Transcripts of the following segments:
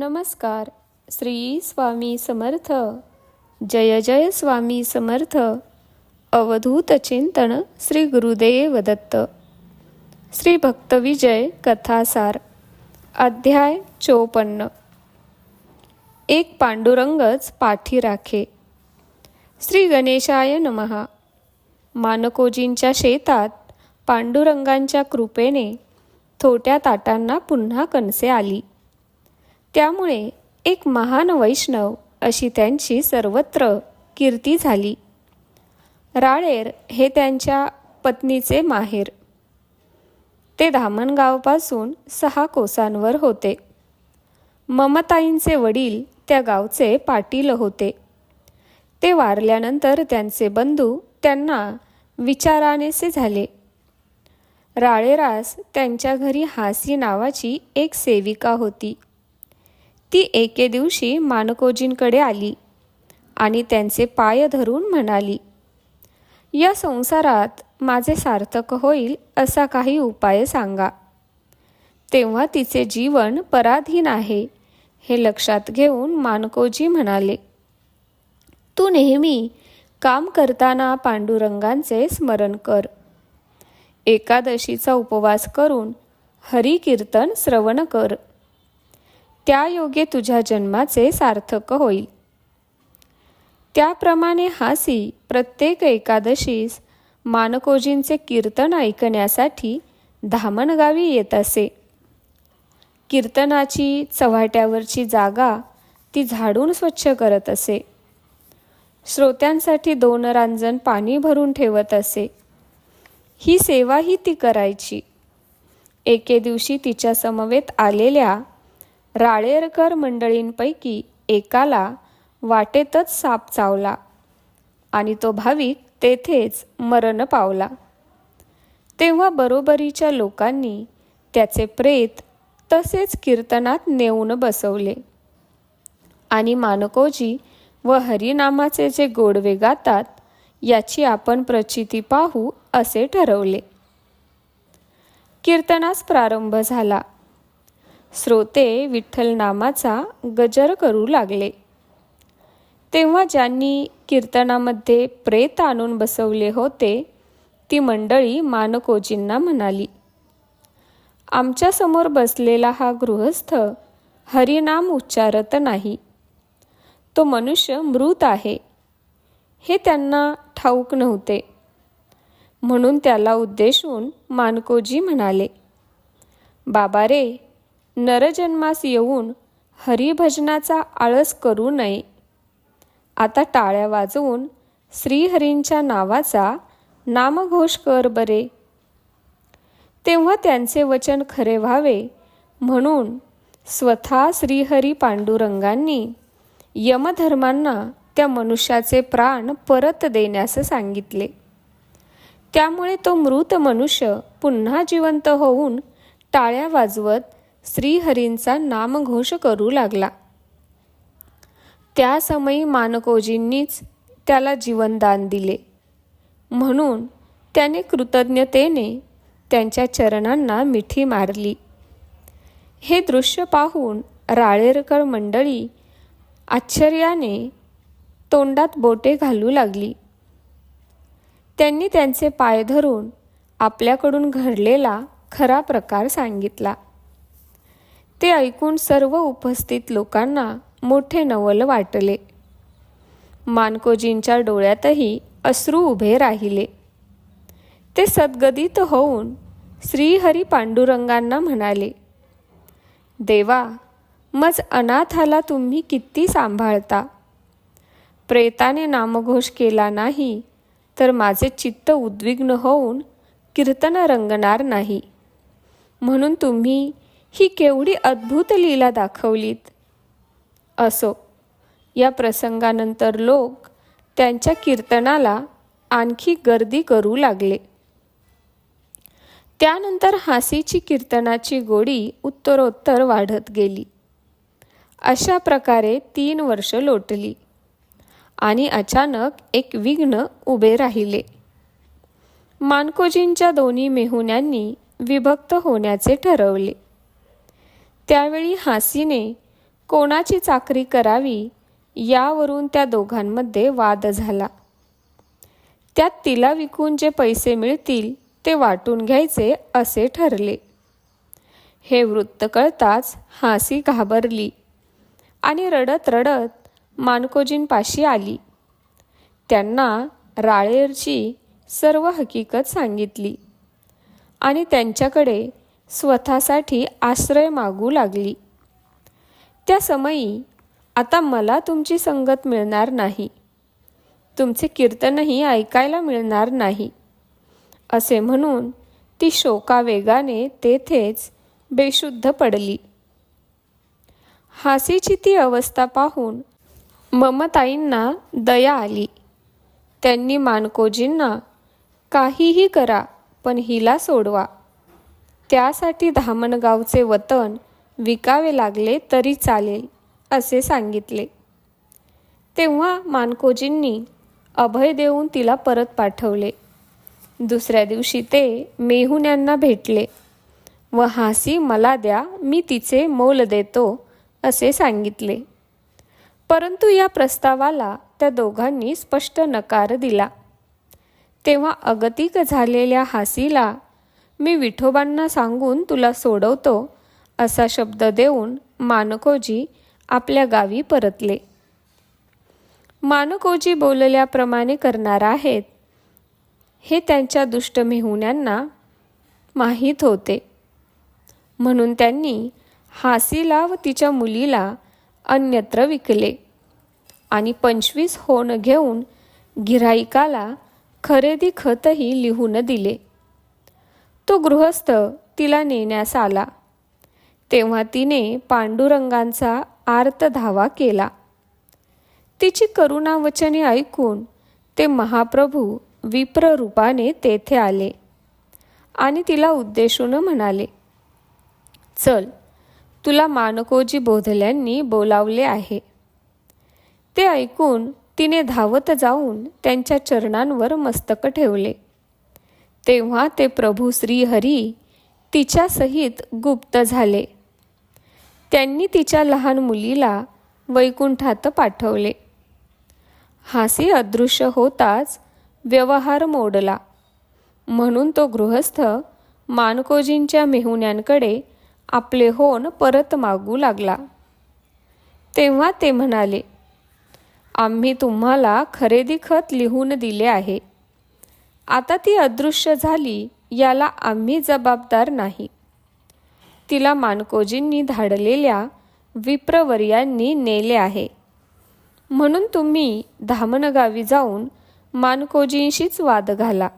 नमस्कार. श्री स्वामी समर्थ. जय जय स्वामी समर्थ. अवधूत चिंतन श्री गुरुदेव दत्त. श्री भक्तविजय कथासार. अध्याय चोपन्न. एक पांडुरंगच पाठी राखे. श्री गणेशाय नमहा मानकोजींच्या शेतात पांडुरंगांच्या कृपेने थोट्या ताटांना पुन्हा कणसे आली. त्यामुळे एक महान वैष्णव अशी त्यांची सर्वत्र कीर्ती झाली. राळेर हे त्यांच्या पत्नीचे माहेर. ते धामणगावपासून सहा कोसांवर होते. ममताईंचे वडील त्या गावचे पाटील होते. ते वारल्यानंतर त्यांचे बंधू त्यांना विचारानेसे झाले. राळेरास त्यांच्या घरी हासी नावाची एक सेविका होती. ती एके दिवशी मानकोजींकडे आली आणि त्यांचे पाय धरून म्हणाली या संसारात माझे सार्थक होईल असा काही उपाय सांगा. तेव्हा तिचे जीवन पराधीन आहे हे लक्षात घेऊन मानकोजी म्हणाले तू नेहमी काम करताना पांडुरंगांचे स्मरण कर. एकादशीचा उपवास करून हरिकीर्तन श्रवण कर. त्या योगे तुझ्या जन्माचे सार्थक होईल. त्याप्रमाणे हासी प्रत्येक एकादशीस मानकोजींचे कीर्तन ऐकण्यासाठी धामणगावी येत असे. कीर्तनाची चव्हाट्यावरची जागा ती झाडून स्वच्छ करत असे. श्रोत्यांसाठी दोन रांजण पाणी भरून ठेवत असे. ही सेवाही ती करायची. एके दिवशी तिच्या समवेत आलेल्या राळेरकर मंडळींपैकी एकाला वाटेतच साप चावला आणि तो भाविक तेथेच मरण पावला. तेव्हा बरोबरीच्या लोकांनी त्याचे प्रेत तसेच कीर्तनात नेऊन बसवले. आणि मानकोजी व हरिनामाचे जे गोडवे गातात याची आपण प्रचिती पाहू असे ठरवले. कीर्तनास प्रारंभ झाला. श्रोते विठ्ठल नामाचा गजर करू लागले. तेव्हा ज्यांनी कीर्तनामध्ये प्रेत आणून बसवले होते ती मंडळी मानकोजींना म्हणाली आमच्यासमोर बसलेला हा गृहस्थ हरिनाम उच्चारत नाही. तो मनुष्य मृत आहे. हे त्यांना ठाऊक नव्हते. म्हणून त्याला उद्देशून मानकोजी म्हणाले बाबा रे नरजन्मास येऊन हरिभजनाचा आळस करू नये. आता टाळ्या वाजवून श्रीहरींच्या नावाचा नामघोष कर बरे. तेव्हा त्यांचे वचन खरे व्हावे म्हणून स्वतः श्रीहरी पांडुरंगांनी यमधर्मांना त्या मनुष्याचे प्राण परत देण्यास सांगितले. त्यामुळे तो मृत मनुष्य पुन्हा जिवंत होऊन टाळ्या वाजवत श्रीहरींचा नामघोष करू लागला. त्या समयी मानकोजींनीच त्याला जीवनदान दिले. म्हणून त्याने कृतज्ञतेने त्यांच्या चरणांना मिठी मारली. हे दृश्य पाहून राळेरकर मंडळी आश्चर्याने तोंडात बोटे घालू लागली. त्यांनी त्यांचे पाय धरून आपल्याकडून घडलेला खरा प्रकार सांगितला. ते ऐकून सर्व उपस्थित लोकांना मोठे नवल वाटले. मानकोजींच्या डोळ्यातही अश्रू उभे राहिले. ते सद्गदित होऊन श्रीहरी पांडुरंगांना म्हणाले देवा मज अनाथाला तुम्ही किती सांभाळता? प्रेताने नामघोष केला नाही तर माझे चित्त उद्विग्न होऊन कीर्तन रंगणार नाही. म्हणून तुम्ही ही केवढी अद्भुत लीला दाखवलीत. असो या प्रसंगानंतर लोक त्यांच्या कीर्तनाला आणखी गर्दी करू लागले. त्यानंतर हासीची कीर्तनाची गोडी उत्तरोत्तर वाढत गेली. अशा प्रकारे तीन वर्ष लोटली आणि अचानक एक विघ्न उभे राहिले. मानकोजींच्या दोन्ही मेहुण्यांनी विभक्त होण्याचे ठरवले. त्यावेळी हासीने कोणाची चाकरी करावी यावरून त्या दोघांमध्ये वाद झाला. त्यात तिला विकून जे पैसे मिळतील ते वाटून घ्यायचे असे ठरले. हे वृत्त कळताच हासी घाबरली आणि रडत रडत मानकोजींपाशी आली. त्यांना राळेरची सर्व हकीकत सांगितली आणि त्यांच्याकडे स्वतःसाठी आश्रय मागू लागली. त्या समयी आता मला तुमची संगत मिळणार नाही. तुमचे कीर्तनही ऐकायला मिळणार नाही. असे म्हणून ती शोकावेगाने तेथेच बेशुद्ध पडली. हासीची ती अवस्था पाहून ममताईंना दया आली. त्यांनी मानकोजींना काहीही करा पण हिला सोडवा. त्यासाठी धामणगावचे वतन विकावे लागले तरी चालेल असे सांगितले. तेव्हा मानकोजींनी अभय देऊन तिला परत पाठवले. दुसऱ्या दिवशी ते मेहुण्यांना भेटले. व हासी मला द्या मी तिचे मोल देतो असे सांगितले. परंतु या प्रस्तावाला त्या दोघांनी स्पष्ट नकार दिला. तेव्हा अगतिक झालेल्या हासीला मी विठोबांना सांगून तुला सोडवतो असा शब्द देऊन मानकोजी आपल्या गावी परतले. मानकोजी बोलल्याप्रमाणे करणार आहेत हे त्यांच्या दुष्ट मेहुण्यांना माहीत होते. म्हणून त्यांनी हासीला व तिच्या मुलीला अन्यत्र विकले आणि पंचवीस होण घेऊन गिराईकाला खरेदी खतही लिहून दिले. तो गृहस्थ तिला नेण्यास आला. तेव्हा तिने पांडुरंगांचा आर्त धावा केला. तिची करुणावचने ऐकून ते महाप्रभू विप्र रूपाने तेथे आले आणि तिला उद्देशून म्हणाले चल तुला मानकोजी बोधल्यांनी बोलावले आहे. ते ऐकून तिने धावत जाऊन त्यांच्या चरणांवर मस्तक ठेवले. तेव्हा ते प्रभू श्रीहरी तिच्यासहित गुप्त झाले. त्यांनी तिच्या लहान मुलीला वैकुंठात पाठवले. हासी अदृश्य होताच व्यवहार मोडला. म्हणून तो गृहस्थ मानकोजींच्या मेहुण्यांकडे आपले होन परत मागू लागला. तेव्हा ते म्हणाले आम्ही तुम्हाला खरेदी खत लिहून दिले आहे. आता ती अदृश्य झाली याला आम्ही जबाबदार नाही. तिला मानकोजींनी धाडलेल्या विप्रवर्यांनी नेले आहे. म्हणून तुम्ही धामणगावी जाऊन मानकोजींशीच वाद घाला.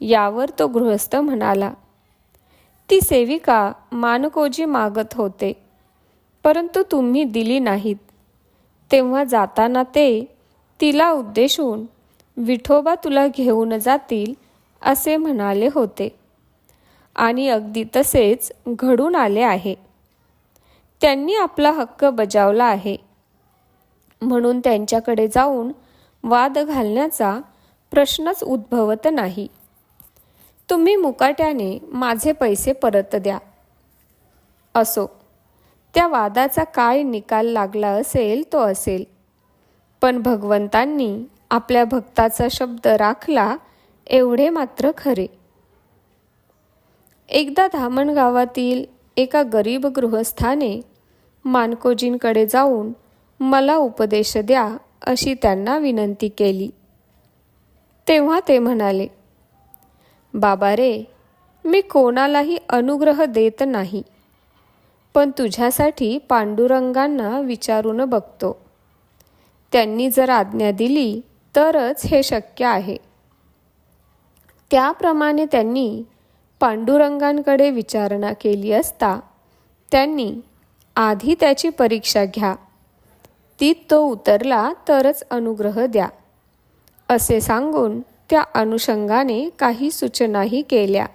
यावर तो गृहस्थ म्हणाला ती सेविका मानकोजी मागत होते परंतु तुम्ही दिली नाहीत. तेव्हा जाताना ते तिला उद्देशून विठोबा तुला घेऊन जातील असे म्हणाले होते. आणि अगदी तसेच घडून आले आहे. त्यांनी आपला हक्क बजावला आहे. म्हणून त्यांच्याकडे जाऊन वाद घालण्याचा प्रश्नच उद्भवत नाही. तुम्ही मुकाट्याने माझे पैसे परत द्या. असो त्या वादाचा काय निकाल लागला असेल तो असेल. पण भगवंतांनी आपल्या भक्ताचा शब्द राखला एवढे मात्र खरे. एकदा धामण गावातील एका गरीब गृहस्थाने मानकोजींकडे जाऊन मला उपदेश द्या अशी त्यांना विनंती केली. तेव्हा ते म्हणाले बाबा रे मी कोणालाही अनुग्रह देत नाही पण तुझ्यासाठी पांडुरंगांना विचारून बघतो. त्यांनी जर आज्ञा दिली तरच हे शक्य आहे. त्याप्रमाणे त्यांनी पांडुरंगांकडे विचारणा केली असता त्यांनी आधी त्याची परीक्षा घ्या. ती तो उतरला तरच अनुग्रह द्या. असे सांगून त्या अनुषंगाने काही सूचनाही केल्या.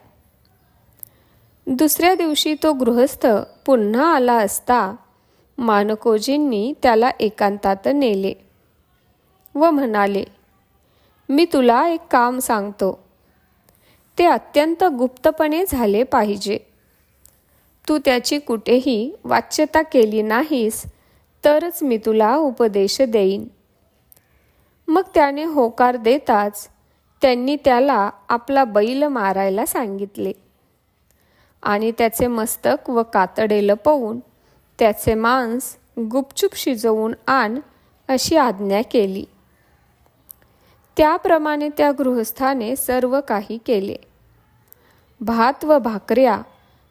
दुसऱ्या दिवशी तो गृहस्थ पुन्हा आला असता मानकोजींनी त्याला एकांतात नेले. व म्हणाले मी तुला एक काम सांगतो. ते अत्यंत गुप्तपणे झाले पाहिजे. तू त्याची कुठेही वाच्यता केली नाहीस तरच मी तुला उपदेश देईन. मग त्याने होकार देताच त्यांनी त्याला आपला बैल मारायला सांगितले. आणि त्याचे मस्तक व कातडे लपवून त्याचे मांस गुपचूप शिजवून आण अशी आज्ञा केली. त्याप्रमाणे त्या गृहस्थाने सर्व काही केले. भात व भाकऱ्या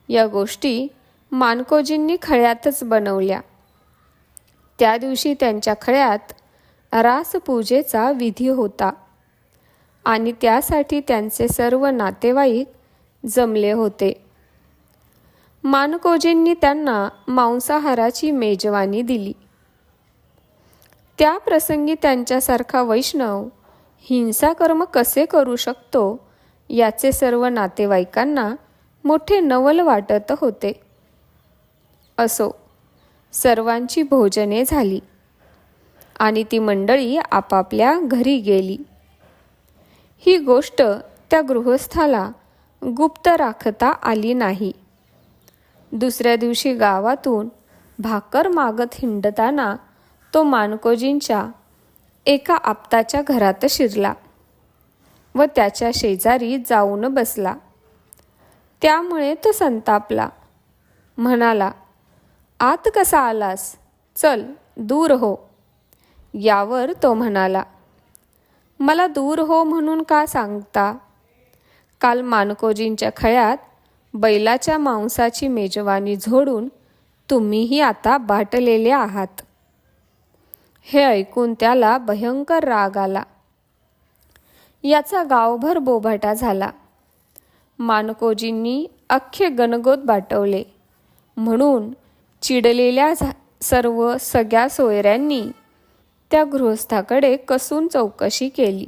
या गोष्टी मानकोजींनी खळ्यातच बनवल्या. त्या दिवशी त्यांच्या खळ्यात रासपूजेचा विधी होता आणि त्यासाठी त्यांचे सर्व नातेवाईक जमले होते. मानकोजींनी त्यांना मांसाहाराची मेजवानी दिली. त्या प्रसंगी त्यांच्यासारखा वैष्णव हिंसाकर्म कसे करू शकतो? याचे सर्व नातेवाईकांना मोठे नवल वाटत होते. असो सर्वांची भोजने झाली आणि ती मंडळी आपापल्या घरी गेली. ही गोष्ट त्या गृहस्थाला गुप्त राखता आली नाही. दुसऱ्या दिवशी गावातून भाकर मागत हिंडताना तो मानकोजींच्या एका आपताच्या घरात शिरला व त्याच्या शेजारी जाऊन बसला. त्यामुळे तो संतापला. म्हणाला आत कसा आलास? चल दूर हो. यावर तो म्हणाला मला दूर हो म्हणून का सांगता? काल मानकोजींच्या खळ्यात बैलाच्या मांसाची मेजवानी झोडून तुम्हीही आता बाटलेले आहात. हे ऐकून त्याला भयंकर राग आला. याचा गावभर बोभाटा झाला. मानकोजींनी अख्खे गणगोत बाटवले. म्हणून चिडलेल्या सर्व सगळ्या सोयऱ्यांनी त्या गृहस्थाकडे कसून चौकशी केली.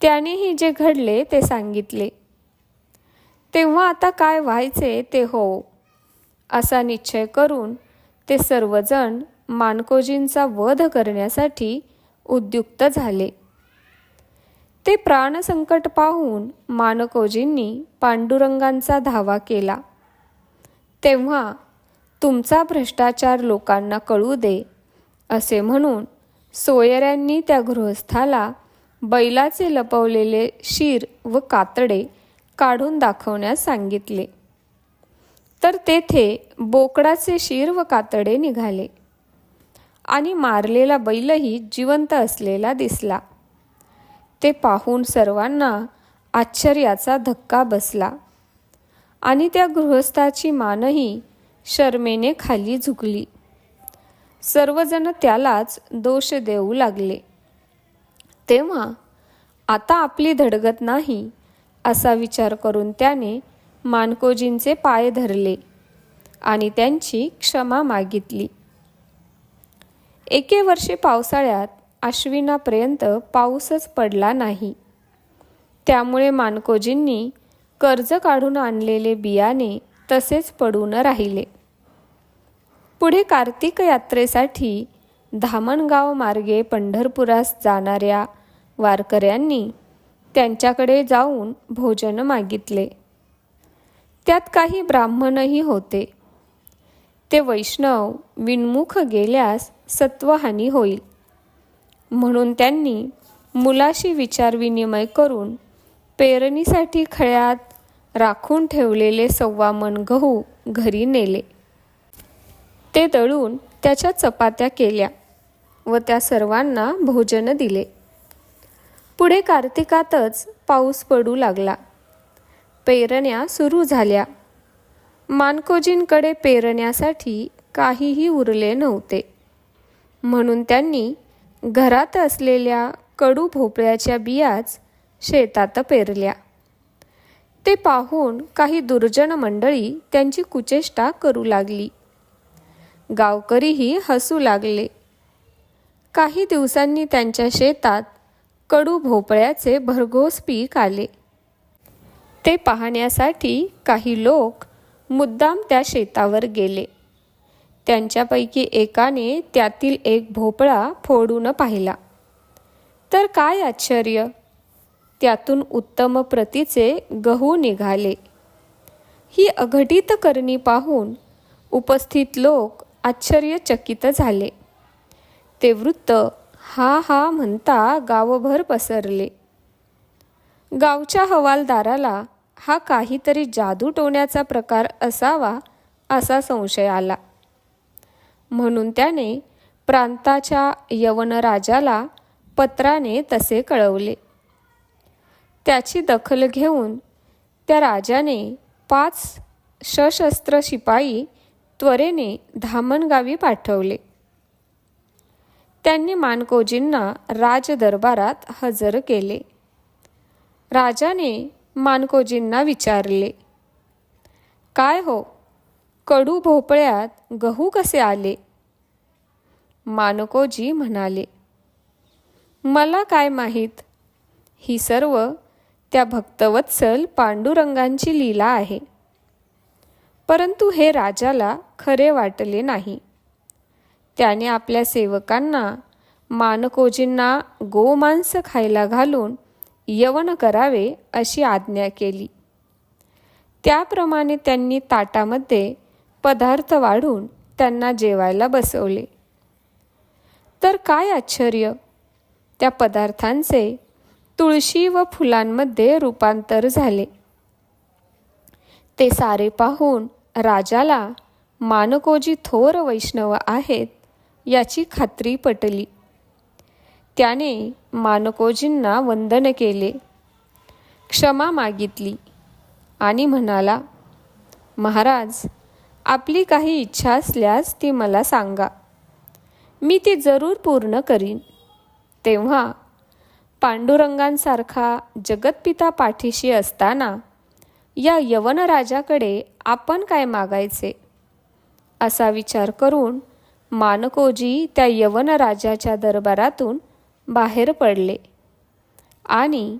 त्यानेही जे घडले ते सांगितले. तेव्हा आता काय व्हायचे ते हो असा निश्चय करून ते सर्वजण मानकोजींचा वध करण्यासाठी उद्युक्त झाले. ते प्राणसंकट पाहून मानकोजींनी पांडुरंगांचा धावा केला. तेव्हा तुमचा भ्रष्टाचार लोकांना कळू दे असे म्हणून सोयऱ्यांनी त्या गृहस्थाला बैलाचे लपवलेले शीर व कातडे काढून दाखवण्यास सांगितले. तर तेथे बोकडाचे शीर व कातडे निघाले. आणि मारलेला बैलही जिवंत असलेला दिसला. ते पाहून सर्वांना आश्चर्याचा धक्का बसला आणि त्या गृहस्थाची मानही शर्मेने खाली झुकली. सर्वजण त्यालाच दोष देऊ लागले. तेव्हा आता आपली धडगत नाही असा विचार करून त्याने मानकोजींचे पाय धरले आणि त्यांची क्षमा मागितली. एके वर्षी पावसाळ्यात आश्विनापर्यंत पाऊसच पडला नाही. त्यामुळे मानकोजींनी कर्ज काढून आणलेले बियाणे तसेच पडून राहिले. पुढे कार्तिक यात्रेसाठी धामणगाव मार्गे पंढरपुरास जाणाऱ्या वारकऱ्यांनी त्यांच्याकडे जाऊन भोजन मागितले. त्यात काही ब्राह्मणही होते. ते वैष्णव विनमुख गेल्यास सत्वहानी होईल. म्हणून त्यांनी मुलाशी विचारविनिमय करून पेरणीसाठी खळ्यात राखून ठेवलेले सव्वा मन गहू घरी नेले. ते दळून त्याच्या चपात्या केल्या व त्या सर्वांना भोजन दिले. पुढे कार्तिकातच पाऊस पडू लागला. पेरण्या सुरू झाल्या. मानकोजींकडे पेरण्यासाठी काहीही उरले नव्हते. म्हणून त्यांनी घरात असलेल्या कडू भोपळ्याच्या बियाच शेतात पेरल्या. ते पाहून काही दुर्जन मंडळी त्यांची कुचेष्टा करू लागली. गावकरीही हसू लागले. काही दिवसांनी त्यांच्या शेतात कडू भोपळ्याचे भरघोस पीक आले. ते पाहण्यासाठी काही लोक मुद्दाम त्या शेतावर गेले. त्यांच्यापैकी एकाने त्यातील एक भोपळा फोडून पाहिला. तर काय आश्चर्य? त्यातून उत्तम प्रतीचे गहू निघाले. ही अघटित करणी पाहून उपस्थित लोक आश्चर्यचकित झाले. ते वृत्त हा हा म्हणता गावभर पसरले. गावच्या हवालदाराला हा काहीतरी जादू टोण्याचा प्रकार असावा असा संशय आला. म्हणून त्याने प्रांताच्या यवनराजाला पत्राने तसे कळवले. त्याची दखल घेऊन त्या राजाने पाच सशस्त्र शिपाई त्वरेने धामणगावी पाठवले. त्यांनी मानकोजींना राजदरबारात हजर केले. राजाने मानकोजींना विचारले काय हो कडू भोपळ्यात गहू कसे आले? मानकोजी म्हणाले मला काय माहीत? ही सर्व त्या भक्तवत्सल पांडुरंगांची लीला आहे. परंतु हे राजाला खरे वाटले नाही. त्याने आपल्या सेवकांना मानकोजींना गोमांस खायला घालून यवन करावे अशी आज्ञा केली. त्याप्रमाणे त्यांनी ताटामध्ये पदार्थ वाढून त्यांना जेवायला बसवले. तर काय आश्चर्य? त्या पदार्थांचे तुळशी व फुलांमध्ये रूपांतर झाले. ते सारे पाहून राजाला मानकोजी थोर वैष्णव आहेत याची खात्री पटली. त्याने मानकोजींना वंदन केले. क्षमा मागितली आणि म्हणाला महाराज आपली काही इच्छा असल्यास ती मला सांगा. मी ती जरूर पूर्ण करीन. तेव्हा पांडुरंगांसारखा जगतपिता पाठीशी असताना या यवनराजाकडे आपण काय मागायचे? असा विचार करून मानकोजी त्या यवनराजाच्या दरबारातून बाहेर पडले आणि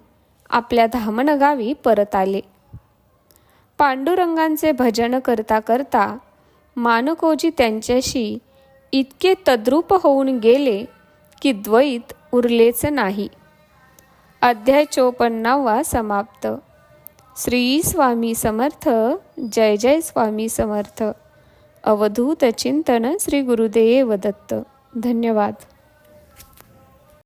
आपल्या धामणगावी परत आले. पांडुरंगांचे भजन करता करता मानकोजी त्यांच्याशी इतके तद्रूप होऊन गेले की द्वैत उरलेच नाही. अध्याय चोपन्नावा समाप्त. श्री स्वामी समर्थ जय जय स्वामी समर्थ. अवधूत चिंतन श्री गुरुदेव दत्त. धन्यवाद.